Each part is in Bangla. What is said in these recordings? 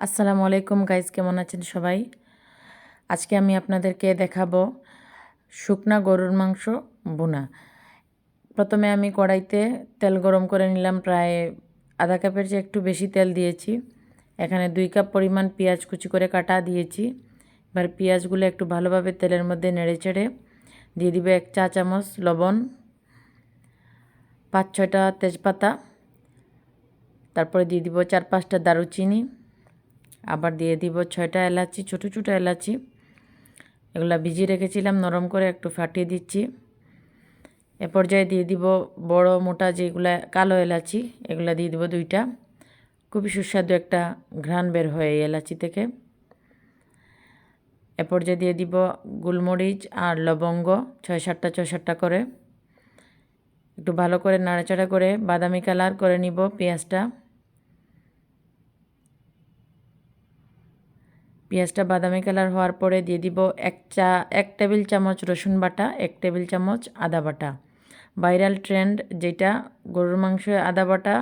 আসসালামু আলাইকুম গাইজ, কেমন আছেন সবাই? আজকে আমি আপনাদেরকে দেখাবো শুকনা গরুর মাংস বোনা প্রথমে আমি কড়াইতে তেল গরম করে নিলাম, প্রায় আধা কাপের চেয়ে একটু বেশি তেল দিয়েছি। এখানে দুই কাপ পরিমাণ পেঁয়াজ কুচি করে কাটা দিয়েছি। এবার পেঁয়াজগুলো একটু ভালোভাবে তেলের মধ্যে নেড়ে চেড়ে দিয়ে দিবে এক চা চামচ লবণ, পাঁচ ছয়টা তেজপাতা, তারপরে দিয়ে দিব চার পাঁচটা দারুচিনি আবার দিয়ে দিব ছয়টা এলাচি, ছোটো ছোটো এলাচি। এগুলো ভিজিয়ে রেখেছিলাম, নরম করে একটু ফাটিয়ে দিচ্ছি। এ পর্যায়ে দিয়ে দিব বড়, মোটা যেগুলা কালো এলাচি, এগুলা দিয়ে দিব দুইটা। খুবই সুস্বাদু একটা ঘ্রাণ বের হয় এই এলাচি থেকে। এ পর্যায়ে দিয়ে দিব গোলমরিচ আর লবঙ্গ, ছয় সাতটা ছয় সাতটা করে। একটু ভালো করে নাড়াচাড়া করে বাদামি কালার করে নিব পেঁয়াজটা। পেঁয়াজটা বাদামি কালার হওয়ার পরে দিয়ে দিব এক চা, এক টেবিল চামচ রসুন বাটা, এক টেবিল চামচ আদা বাটা। ভাইরাল ট্রেন্ড যেটা, গরুর মাংস আদা বাটা,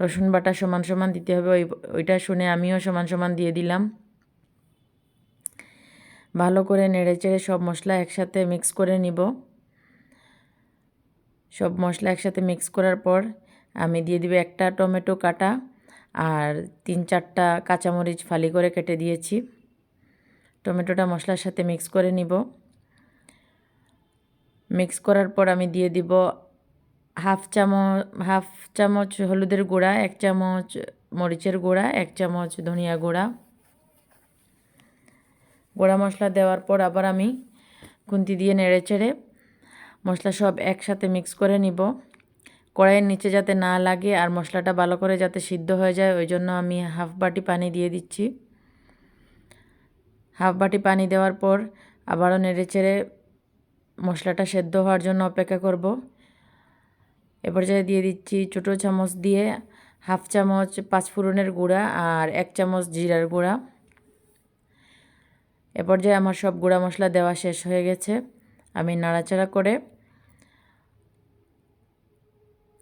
রসুন বাটা সমান সমান দিতে হবে, ওই, ওইটা শুনে আমিও সমান সমান দিয়ে দিলাম। ভালো করে নেড়ে চেড়ে সব মশলা একসাথে মিক্স করে নিব। সব মশলা একসাথে মিক্স করার পর আমি দিয়ে দিব একটা টমেটো কাটা। আর তিন চারটা কাঁচামরিচ ফালি করে কেটে দিয়েছি। টমেটোটা মশলার সাথে মিক্স করে নিব। মিক্স করার পর আমি দিয়ে দিব হাফ চামচ হাফ চামচ হলুদের গুঁড়া, এক চামচ মরিচের গুঁড়া, এক চামচ ধনিয়া গুঁড়া। গুঁড়া মশলা দেওয়ার পর আবার আমি খুন্তি দিয়ে নেড়ে চেড়ে মশলা সব একসাথে মিক্স করে নিব। কড়াইয়ের নিচে যাতে না লাগে আর মশলাটা ভালো করে যাতে সিদ্ধ হয়ে যায়, ওই জন্য আমি হাফ বাটি পানি দিয়ে দিচ্ছি। হাফ বাটি পানি দেওয়ার পর আবারও নেড়ে চেড়ে মশলাটা সেদ্ধ হওয়ার জন্য অপেক্ষা করব। এ পর্যায়ে দিয়ে দিচ্ছি ছোটো চামচ দিয়ে হাফ চামচ পাঁচফোড়নের গুঁড়া আর এক চামচ জিরার গুঁড়া। এ পর্যায়ে আমার সব গুঁড়া মশলা দেওয়া শেষ হয়ে গেছে। আমি নাড়াচাড়া করে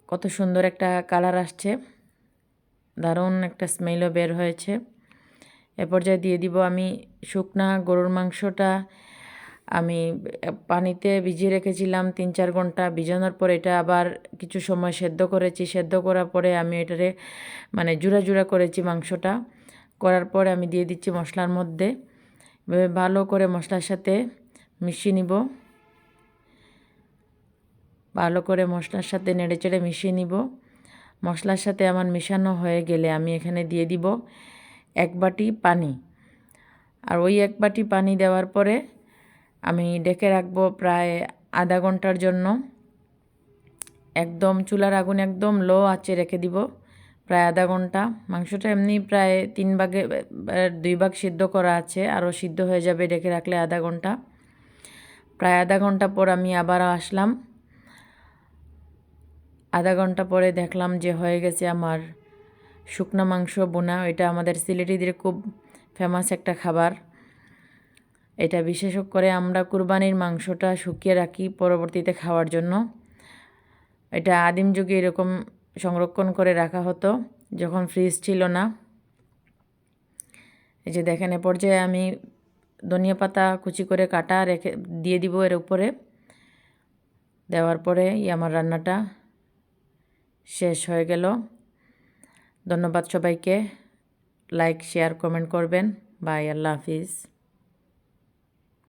কত সুন্দর একটা কালার আসছে। দারুণ একটা স্মেলও বের হয়েছে। এ পর্যায়ে দিয়ে দিব আমি শুকনা গরুর মাংসটা। আমি পানিতে ভিজিয়ে রেখেছিলাম তিন চার ঘণ্টা। ভিজানোর পর এটা আবার কিছু সময় সেদ্ধ করেছি। সেদ্ধ করার পরে আমি এটারে মানে জুড়া জুড়া করেছি মাংসটা। করার পরে আমি দিয়ে দিচ্ছি মশলার মধ্যে। ভালো করে মশলার সাথে মিশিয়ে নিব। ভালো করে মশলার সাথে নেড়ে চেড়ে মিশিয়ে নিব। মশলার সাথে আমার মিশানো হয়ে গেলে আমি এখানে দিয়ে দিব এক বাটি পানি। আর ওই এক বাটি পানি দেওয়ার পরে আমি ডেকে রাখব প্রায় আধা ঘণ্টার জন্য। একদম চুলার আগুন একদম লো আঁচে রেখে দিব প্রায় আধা ঘণ্টা। মাংসটা এমনি প্রায় তিন ভাগে, দুই ভাগ সিদ্ধ করা আছে, আরও সিদ্ধ হয়ে যাবে ডেকে রাখলে আধা ঘণ্টা। প্রায় আধা ঘণ্টা পর আমি আবার আসলাম। আধা ঘণ্টা পরে দেখলাম যে হয়ে গেছে আমার শুকনো মাংস বোনা। এটা আমাদের সিলেটিদের খুব ফেমাস একটা খাবার। এটা বিশেষ করে আমরা কুরবানির মাংসটা শুকিয়ে রাখি পরবর্তীতে খাওয়ার জন্য। এটা আদিম যুগে এরকম সংরক্ষণ করে রাখা হতো, যখন ফ্রিজ ছিল না। এই যে দেখেন, এ পর্যায়ে আমি ধনিয়া পাতা কুচি করে কাটা রেখে দিয়ে দিব এর উপরে। দেওয়ার পরে আমার রান্নাটা শেষ হয়ে গেল। ধন্যবাদ সবাইকে। লাইক শেয়ার কমেন্ট করবেন। বাই আল্লাহ হাফিজ।